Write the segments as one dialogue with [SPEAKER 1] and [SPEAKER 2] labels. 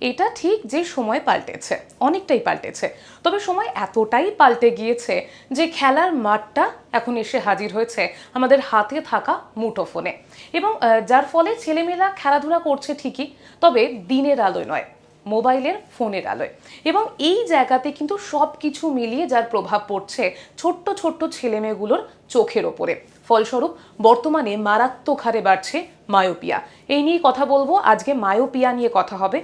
[SPEAKER 1] এটা ঠিক যে সময় পাল্টেছে, অনেকটাই পাল্টেছে। তবে সময় এতটাই পাল্টে গিয়েছে যে খেলার মাঠটা এখন এসে হাজির হয়েছে আমাদের হাতে থাকা মুঠোফোনে। এবং যার ফলে ছেলেমেয়েরা খেলাধুলা করছে ঠিকই, তবে দিনের আলোয় নয়, মোবাইলের ফোনের আলোয়। এবং এই জায়গাতে কিন্তু সব কিছু মিলিয়ে যার প্রভাব পড়ছে ছোট্ট ছোট্ট ছেলেমেয়েগুলোর চোখের ওপরে। ফলস্বরূপ বর্তমানে মারাত্মক হারে বাড়ছে মায়োপিয়া। এই নিয়ে কথা বলব। আজকে মায়োপিয়া নিয়ে কথা হবে।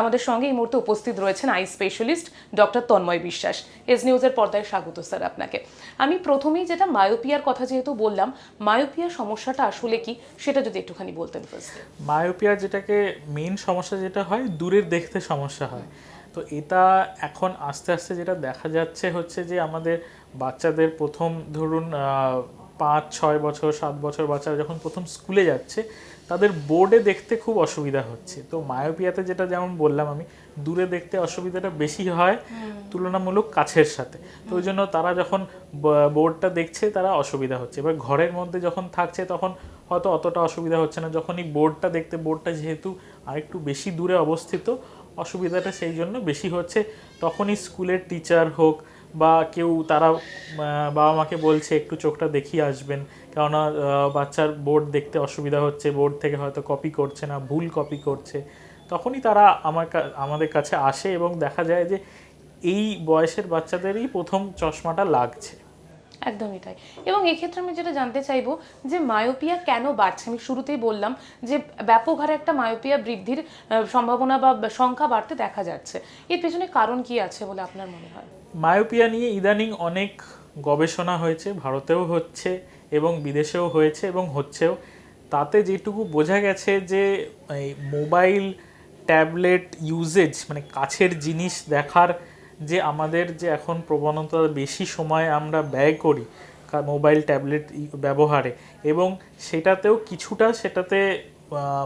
[SPEAKER 1] আমাদের সঙ্গে এই মুহূর্তে উপস্থিত রয়েছেন আই স্পেশালিস্ট ডক্টর তন্ময় বিশ্বাস। এস নিউজের পর্দায় স্বাগত স্যার আপনাকে। আমি প্রথমেই যেটা মায়োপিয়ার কথা যেহেতু বললাম, মায়োপিয়া সমস্যাটা আসলে কি সেটা যদি একটুখানি বলতেন
[SPEAKER 2] মায়োপিয়া যেটাকে মেন সমস্যা যেটা হয়, দূরের দেখতে সমস্যা হয়। তো এটা এখন আস্তে আস্তে যেটা দেখা যাচ্ছে হচ্ছে যে আমাদের বাচ্চাদের প্রথম ধরুন পাঁচ ছয় বছর সাত বছর বাচ্চারা যখন প্রথম স্কুলে যাচ্ছে তাদের বোর্ডে দেখতে খুব অসুবিধা হচ্ছে। তো মায়োপিয়াতে যেটা যেমন বললাম আমি দূরে দেখতে অসুবিধাটা বেশি হয় তুলনামূলক কাছের সাথে। তো ওই জন্য তারা যখন বোর্ডটা দেখছে তারা অসুবিধা হচ্ছে। এবার ঘরের মধ্যে যখন থাকছে তখন হয়তো অতটা অসুবিধা হচ্ছে না। যখনই বোর্ডটা দেখতে বোর্ডটা যেহেতু আরেকটু বেশি দূরে অবস্থিত অসুবিধাটা সেই জন্য বেশি হচ্ছে। তখনই স্কুলের টিচার হোক বা কেউ তারা বাবা মাকে বলছে, একটু চোখটা দেখিয়ে আসবেন। কেননা বাচ্চার বোর্ড দেখতে অসুবিধা হচ্ছে, বোর্ড থেকে হয়তো কপি করছে না, ভুল কপি করছে। তখনই তারা আমার আমাদের কাছে আসে এবং দেখা যায় যে, এই বয়সের বাচ্চাদেরই প্রথম চশমাটা লাগছে।
[SPEAKER 1] একদমই তাই। এবং এক্ষেত্রে আমি যেটা জানতে চাইব যে মায়োপিয়া কেন বাড়ছে? আমি শুরুতেই বললাম যে ব্যাপক হারে একটা মায়োপিয়া বৃদ্ধির সম্ভাবনা বা সংখ্যা বাড়তে দেখা যাচ্ছে। এর পেছনে কারণ কি আছে বলে আপনার মনে হয়?
[SPEAKER 2] মায়োপিয়া নিয়ে ইদানিং অনেক গবেষণা হয়েছে, ভারতেও হচ্ছে এবং বিদেশেও হয়েছে এবং হচ্ছেও। তাতে যেটুকু বোঝা গেছে যে মোবাইল ট্যাবলেট ইউজেজ মানে কাছের জিনিস দেখার যে আমাদের যে এখন প্রবণতা বেশি সময় আমরা ব্যয় করি মোবাইল ট্যাবলেট ব্যবহারে এবং সেটাতেও কিছুটা সেটাতে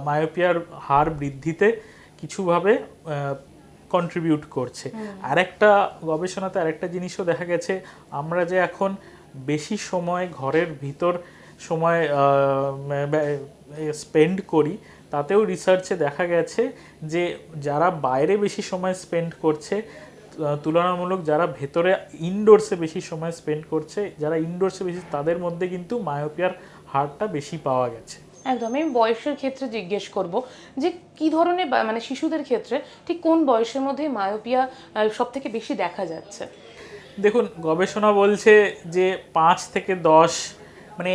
[SPEAKER 2] মায়োপিয়ার হার বৃদ্ধিতে কিছুভাবে কন্ট্রিবিউট করছে। আরেকটা গবেষণাতে আরেকটা জিনিসও দেখা গেছে আমরা যে এখন বেশি সময় ঘরের ভিতর সময় স্পেন্ড করি তাতেও রিসার্চে দেখা গেছে যে যারা বাইরে বেশি সময় স্পেন্ড করছে তুলনামূলক যারা ভেতরে ইনডোরসে বেশি সময় স্পেন্ড করছে যারা ইনডোরসে বেশি তাদের মধ্যে কিন্তু মায়োপিয়ার হারটা বেশি পাওয়া গেছে।
[SPEAKER 1] একদম আমি বয়সের ক্ষেত্রে জিজ্ঞেস করব যে কি ধরনের মানে শিশুদের ক্ষেত্রে ঠিক কোন বয়সের মধ্যে মায়োপিয়া সব থেকে বেশি দেখা যাচ্ছে?
[SPEAKER 2] দেখুন গবেষণা বলছে যে পাঁচ থেকে দশ মানে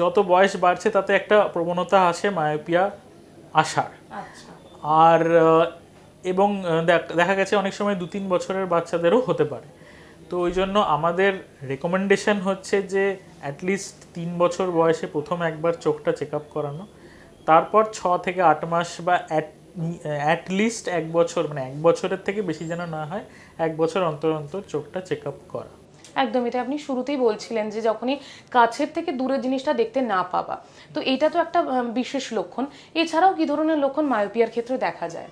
[SPEAKER 2] যত বয়স বাড়ছে তাতে একটা প্রবণতা আসে মায়োপিয়া আসার।
[SPEAKER 1] আচ্ছা।
[SPEAKER 2] আর এবং দেখ- গেছে অনেক সময় দু তিন বছরের বাচ্চাদেরও হতে পারে। তো ওই জন্য আমাদের রেকমেন্ডেশন হচ্ছে যে অ্যাটলিস্ট তিন বছর বয়সে প্রথম একবার চোখটা চেক আপ করানো, তারপর ছ থেকে আট মাস বা অ্যাটলিস্ট এক বছর মানে এক বছরের থেকে বেশি যেন না হয়, এক বছর অন্তর অন্তর চোখটা চেক আপ করা।
[SPEAKER 1] একদম, এটা আপনি শুরুতেই বলছিলেন যে, যখনই কাছের থেকে দূরের জিনিসটা দেখতে না পাবা। তো এটা তো একটা বিশেষ লক্ষণ। এছাড়াও কি ধরনের লক্ষণ? মায়োপিয়ার ক্ষেত্রে দেখা যায়।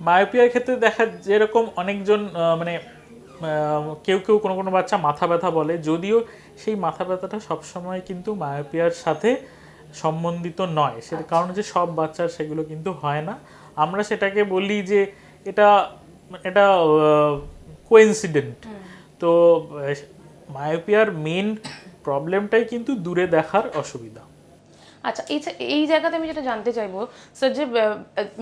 [SPEAKER 2] মায়োপিয়ার ক্ষেত্রে দেখা যেরকম অনেকজন মানে কেউ কেউ কোনো কোনো বাচ্চা মাথা ব্যথা বলে যদিও সেই মাথা ব্যথাটা সবসময় কিন্তু মায়োপিয়ার সাথে সম্বন্ধিত নয়। সেটা কারণ যে সব বাচ্চার সেগুলো কিন্তু হয় না। আমরা সেটাকে বলি যে এটা এটা কোইন্সিডেন্ট তো মায়োপিয়ার মেন প্রবলেমটাই কিন্তু দূরে দেখার অসুবিধা।
[SPEAKER 1] আচ্ছা এই এই জায়গাতে আমি যেটা জানতে চাইব স্যার যে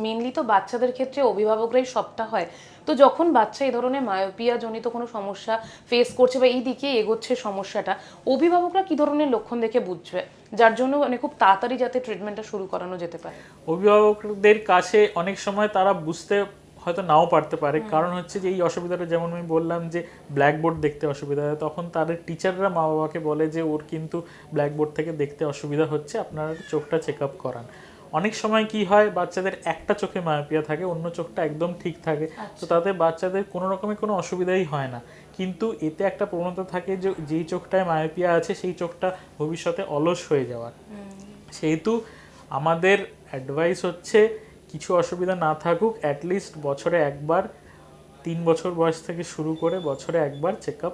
[SPEAKER 1] মেনলি তো বাচ্চাদের ক্ষেত্রে অভিভাবকরাই সবটা হয়। তো যখন বাচ্চা এই ধরনের মায়োপিয়া জনিত কোনো সমস্যা ফেস করছে বা এই দিকে এগোচ্ছে সমস্যাটা, অভিভাবকরা কি ধরনের লক্ষণ দেখে বুঝবে? যার জন্য মানে খুব তাড়াতাড়ি যাতে ট্রিটমেন্টটা শুরু করানো যেতে পারে।
[SPEAKER 2] অভিভাবকদের কাছে অনেক সময় তারা বুঝতে হয়তো নাও পারতে পারে। কারণ হচ্ছে যে এই অসুবিধাটা যেমন আমি বললাম যে ব্ল্যাকবোর্ড দেখতে অসুবিধা হয় তখন তাদের টিচাররা মা বাবাকে বলে যে ওর কিন্তু ব্ল্যাকবোর্ড থেকে দেখতে অসুবিধা হচ্ছে আপনারা চোখটা চেক আপ করান। অনেক সময় কি হয় বাচ্চাদের একটা চোখে মায়োপিয়া থাকে অন্য চোখটা একদম ঠিক থাকে। তো তাতে বাচ্চাদের কোনো রকমের কোনো অসুবিধাই হয় না। কিন্তু এতে একটা প্রবণতা থাকে যে যেই চোখটায় মায়োপিয়া আছে সেই চোখটা ভবিষ্যতে অলস হয়ে যাওয়ার। সেহেতু আমাদের অ্যাডভাইস হচ্ছে কিছু অসুবিধা না থাকুক অ্যাটলিস্ট বছরে একবার তিন বছর বয়স থেকে শুরু করে বছরে একবার চেক আপ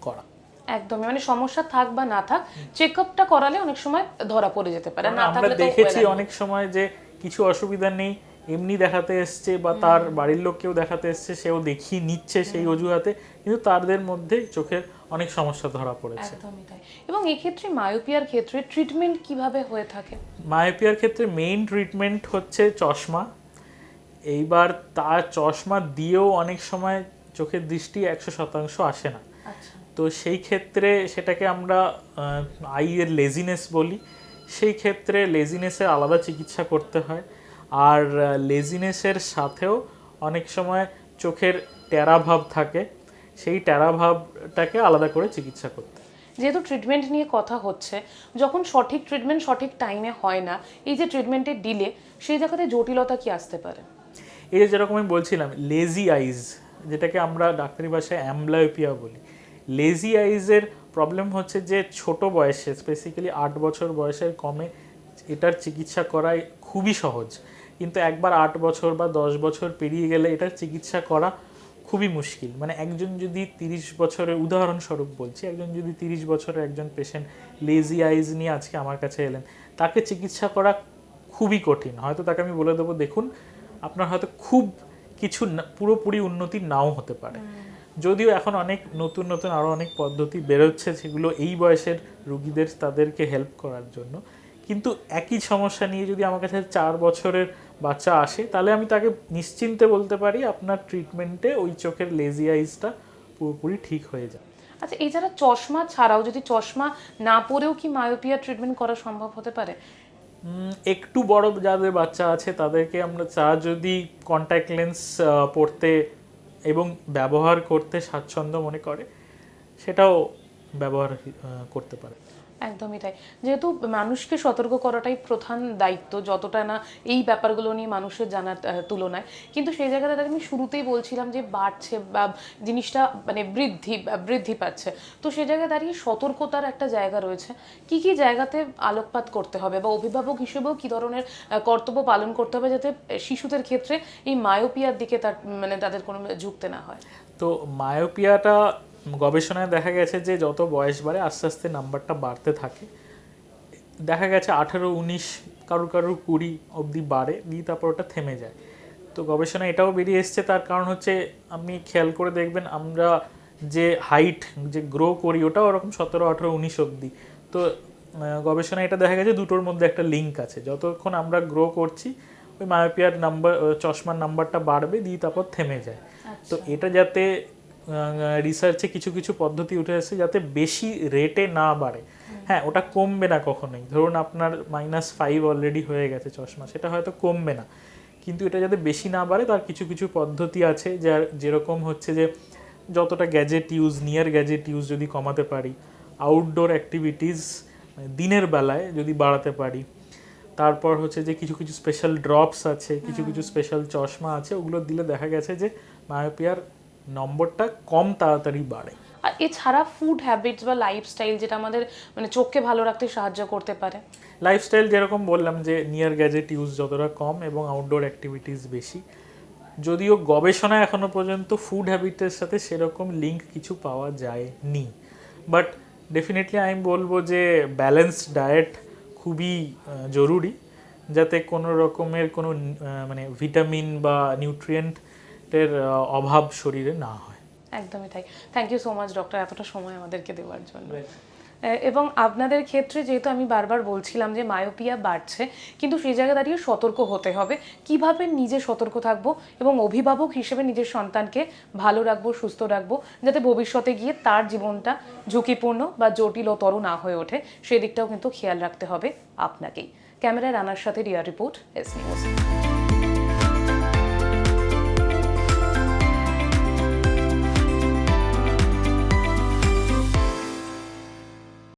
[SPEAKER 2] করা।
[SPEAKER 1] একদমই মানে সমস্যা থাক বা না থাক চেক আপটা করালে অনেক সময় ধরা পড়ে যেতে পারে না
[SPEAKER 2] আমরা
[SPEAKER 1] থাকলে
[SPEAKER 2] দেখেছি অনেক সময় যে কিছু অসুবিধা নেই এমনি দেখাতে এসছে বা তার বাড়ির লোককেও দেখাতে এসছে সেও দেখিয়ে নিচ্ছে সেই অজুহাতে কিন্তু তাদের মধ্যে চোখের অনেক সমস্যা ধরা পড়েছে।
[SPEAKER 1] একদমই তাই। এবং এক্ষেত্রে মায়োপিয়ার ক্ষেত্রে ট্রিটমেন্ট কীভাবে হয়ে থাকে?
[SPEAKER 2] মায়োপিয়ার ক্ষেত্রে মেইন ট্রিটমেন্ট হচ্ছে চশমা। এইবার তার চশমা দিয়েও অনেক সময় চোখের দৃষ্টি একশো শতাংশ আসে না।
[SPEAKER 1] আচ্ছা।
[SPEAKER 2] তো সেই ক্ষেত্রে সেটাকে আমরা আইয়ের লেজিনেস বলি। সেই ক্ষেত্রে লেজিনেসের আলাদা চিকিৎসা করতে হয়। আর লেজিনেসের সাথেও অনেক সময় চোখের ট্যারাভাব থাকে। সেই ট্যারাভাবটাকে আলাদা করে চিকিৎসা করতে
[SPEAKER 1] যেহেতু ট্রিটমেন্ট নিয়ে কথা হচ্ছে যখন সঠিক ট্রিটমেন্ট সঠিক টাইমে হয় না এই যে ট্রিটমেন্টের ডিলে সেই জায়গাতে জটিলতা কি আসতে পারে?
[SPEAKER 2] এই যে যেরকম আমি বলছিলাম লেজি আইজ যেটাকে আমরা ডাক্তারি ভাষায় অ্যাম্বলায়োপিয়া বলি। লেজি আইজের প্রবলেম হচ্ছে যে ছোট বয়সে স্পেসিক্যালি আট বছর বয়সের কমে এটার চিকিৎসা করাই খুবই সহজ। কিন্তু একবার আট বছর বা দশ বছর পেরিয়ে গেলে এটার চিকিৎসা করা খুবই মুশকিল। মানে একজন যদি তিরিশ বছরের উদাহরণস্বরূপ বলছি একজন যদি তিরিশ বছরের একজন পেশেন্ট লেজি আইজ নিয়ে আজকে আমার কাছে এলেন তাকে চিকিৎসা করা খুবই কঠিন। হয়তো তাকে আমি বলে দেবো দেখুন আপনার হয়তো খুব কিছু না- পুরোপুরি উন্নতি নাও হতে পারে। যদিও এখন অনেক নতুন নতুন আরও অনেক পদ্ধতি বেরোচ্ছে সেগুলো এই বয়সের রুগীদের তাদেরকে হেল্প করার জন্য। কিন্তু একই সমস্যা নিয়ে যদি আমার কাছে চার বছরের বাচ্চা আসে তাহলে আমি তাকে নিশ্চিন্তে বলতে পারি আপনার ট্রিটমেন্টে ওই চোখের লেজি আইসটা পুরোপুরি ঠিক হয়ে যায়।
[SPEAKER 1] আচ্ছা এছাড়া চশমা ছাড়াও যদি চশমা না পরেও কি মায়োপিয়া ট্রিটমেন্ট করা সম্ভব হতে পারে?
[SPEAKER 2] একটু বড় যাদের বাচ্চা আছে তাদেরকে আমরা চা যদি কন্ট্যাক্ট লেন্স পড়তে এবং ব্যবহার করতে স্বাচ্ছন্দ্য মনে করে সেটাও ব্যবহার করতে পারে।
[SPEAKER 1] একদমই তাই। যেহেতু মানুষকে সতর্ক করাটাই প্রধান দায়িত্ব, যতটা না এই ব্যাপারগুলো নিয়ে মানুষের জানার তুলনায়। কিন্তু সেই জায়গাতে আমি শুরুতেই বলছিলাম যে বাড়ছে বা জিনিসটা মানে বৃদ্ধি বৃদ্ধি পাচ্ছে। তো সেই জায়গায় দাঁড়িয়ে সতর্কতার একটা জায়গা রয়েছে। কি কি জায়গাতে আলোকপাত করতে হবে বা অভিভাবক হিসেবেও কি ধরনের কর্তব্য পালন করতে হবে যাতে শিশুদের ক্ষেত্রে এই মায়োপিয়ার দিকে তার মানে তাদের কোনো ঝুঁকতে না হয়?
[SPEAKER 2] তো মায়োপিয়াটা গবেষণায় দেখা গেছে যে যত বয়স বাড়ে আস্তে আস্তে নাম্বারটা বাড়তে থাকে। দেখা গেছে আঠেরো উনিশ কারুর কারুর কুড়ি অবধি বাড়ে দিয়ে তারপর ওটা থেমে যায়। তো গবেষণায় এটাও বেরিয়ে এসছে তার কারণ হচ্ছে আপনি খেয়াল করে দেখবেন আমরা যে হাইট যে গ্রো করি ওটাও ওরকম সতেরো আঠেরো উনিশ অবধি। তো আহ, গবেষণায় এটা দেখা গেছে দুটোর মধ্যে একটা লিঙ্ক আছে। যতক্ষণ আমরা গ্রো করছি ওই মায়োপিয়ার নাম্বার চশমার নাম্বারটা বাড়বে দিয়ে তারপর থেমে যায়। তো এটা যাতে রিসার্চে কিছু কিছু পদ্ধতি উঠে এসেছে যাতে বেশি রেটে না বাড়ে। হ্যাঁ ওটা কমবে না কখনোই। ধরুন আপনার মাইনাস ফাইভ অলরেডি হয়ে গেছে চশমা সেটা হয়তো কমবে না। কিন্তু এটা যাতে বেশি না বাড়ে তার কিছু কিছু পদ্ধতি আছে যার যেরকম হচ্ছে যে যতটা gadget use near gadget use যদি কমাতে পারি আউটডোর অ্যাক্টিভিটিস দিনের বেলায় যদি বাড়াতে পারি তারপর হচ্ছে যে কিছু কিছু স্পেশাল ড্রপস আছে কিছু কিছু স্পেশাল চশমা আছে ওগুলো দিলে দেখা গেছে যে মায়োপিয়ার নম্বরটা কম তাড়াতাড়ি বাড়ে।
[SPEAKER 1] আর এছাড়া ফুড হ্যাবিটস বা লাইফস্টাইল যেটা আমাদের মানে চোখকে ভালো রাখতে সাহায্য করতে পারে।
[SPEAKER 2] লাইফস্টাইল যেরকম বললাম যে নিয়ার গ্যাজেট ইউজ যতটা কম এবং আউটডোর অ্যাক্টিভিটিস বেশি। যদিও গবেষণায় এখনও পর্যন্ত ফুড হ্যাবিটের সাথে সেরকম লিঙ্ক কিছু পাওয়া যায়নি। বাট ডেফিনেটলি আমি বলব যে ব্যালেন্সড ডায়েট খুবই জরুরি। যাতে কোনো রকমের কোনো মানে ভিটামিন বা নিউট্রিয়েন্টের অভাব শরীরে না হয়।
[SPEAKER 1] একদমই তাই। Thank you so much doctor এতটা সময় আমাদেরকে দেওয়ার জন্য। এবং আপনাদের ক্ষেত্রে যেহেতু আমি বারবার বলছিলাম যে মায়োপিয়া বাড়ছে কিন্তু সেই জায়গায় দাঁড়িয়ে সতর্ক হতে হবে। কীভাবে নিজে সতর্ক থাকব এবং অভিভাবক হিসেবে নিজের সন্তানকে ভালো রাখব সুস্থ রাখব যাতে ভবিষ্যতে গিয়ে তার জীবনটা ঝুঁকিপূর্ণ বা জটিলতর না হয়ে ওঠে সেদিকটাও কিন্তু খেয়াল রাখতে হবে আপনাকেই। ক্যামেরায় রানার সাথে রিয়া রিপোর্ট এস নিউজ